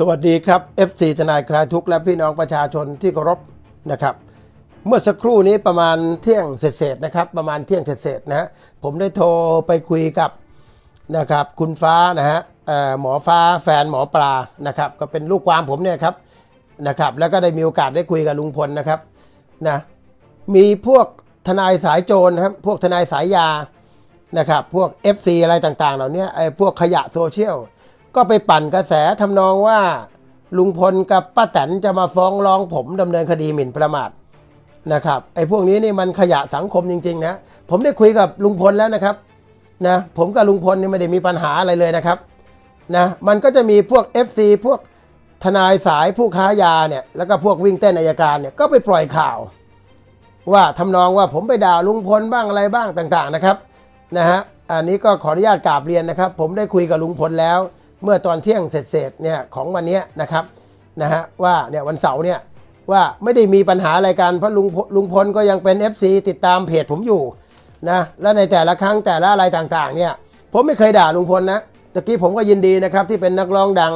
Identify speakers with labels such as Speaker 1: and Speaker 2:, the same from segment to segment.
Speaker 1: สวัสดีครับ FC ทนายคลายทุกข์และพี่น้องประชาชนที่เคารพนะครับ เมื่อสักครู่นี้ประมาณเที่ยงเศษนะครับ ประมาณเที่ยงเศษนะฮะผมได้โทรไปคุยกับนะครับ คุณฟ้านะฮะหมอฟ้าแฟนหมอปลานะครับ ก็เป็นลูกความผมเนี่ยครับนะครับ แล้วก็ได้มีโอกาสได้คุยกับลุงพลนะครับนะมีพวกทนายสายโจรนะครับพวกทนายสายยานะครับ พวก FC อะไรต่างๆ เหล่านี้ไอ้พวกขยะโซเชียล ก็ไปปั่นกระแสทำนองว่า ลุงพลกับป้าแตนจะมาฟ้องร้องผมดำเนินคดีหมิ่นประมาทนะครับไอ้พวกนี้นี่มันขยะสังคมจริงๆนะผมได้คุยกับลุงพลแล้วนะครับนะผมกับลุงพลนี่ไม่ได้มีปัญหาอะไรเลยนะครับนะมันก็จะมีพวก FC พวกทนายสายผู้ค้ายาเนี่ยแล้วก็พวกวิ่งเต้นอายการเนี่ยก็ไปปล่อยข่าว ว่าทำนองว่าผมไปด่าลุงพลบ้างอะไรบ้างต่างๆนะครับนะฮะอันนี้ก็ขออนุญาตกราบเรียนนะครับ ผมได้คุยกับลุงพลแล้ว เมื่อตอนเที่ยงเสร็จๆเนี่ยของวันนี้นะครับนะฮะว่าเนี่ยวันเสาร์เนี่ยว่าไม่ได้มีปัญหาอะไรกันเพราะลุงลุงพลก็ยังเป็น FC ติดตามเพจผมอยู่นะและในแต่ละครั้งแต่ละอะไรต่างๆเนี่ยผมไม่เคยด่าลุงพลนะตะกี้ผมก็ยินดีนะครับที่เป็นนักร้องดัง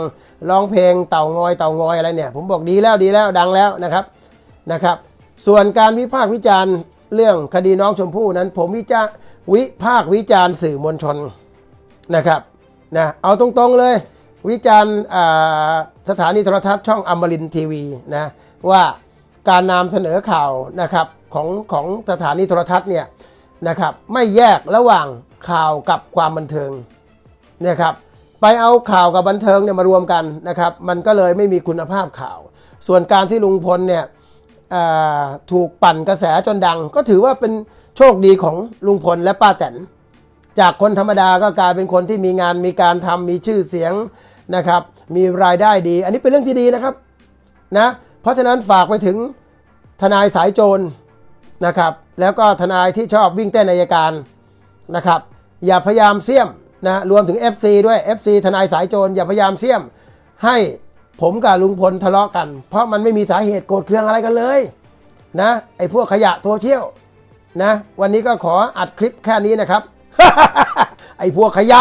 Speaker 1: ร้องเพลงเต่างอยเต่างอยอะไรเนี่ย ผมบอกดีแล้วดีแล้วดังแล้วนะครับนะครับ ส่วนการวิพากษ์วิจารณ์เรื่องคดีน้องชมพู่นั้น ผมวิจาวิพากษ์วิจารณ์สื่อมวลชนนะครับ นะเอาตรงๆเลย วิจารณ์สถานีโทรทัศน์ช่องอมรินทีวีนะว่าการนำเสนอข่าวนะครับของของสถานีโทรทัศน์เนี่ยนะครับไม่แยกระหว่างข่าวกับความบันเทิงนะครับไปเอาข่าวกับบันเทิงเนี่ยมารวมกันนะครับมันก็เลยไม่มีคุณภาพข่าว ส่วนการที่ลุงพลเนี่ยถูกปั่นกระแสจนดัง ก็ถือว่าเป็นโชคดีของลุงพลและป้าแตน จากคนธรรมดาก็กลายเป็นคนที่มีงานมีการทำมีชื่อเสียงนะครับ มีรายได้ดี อันนี้เป็นเรื่องที่ดีนะครับนะเพราะฉะนั้นฝากไปถึงทนายสายโจรนะครับ แล้วก็ทนายที่ชอบวิ่งเต้นอัยการนะครับ อย่าพยายามเสี่ยมนะรวมถึง FC ด้วย FC ทนายสายโจรอย่าพยายามเสี่ยม ให้ผมกับลุงพลทะเลาะกัน เพราะมันไม่มีสาเหตุโกรธเคืองอะไรกันเลยนะไอ้พวกขยะโซเชียลนะวันนี้ก็ขออัดคลิปแค่นี้นะครับ ไอ้พวกขยะ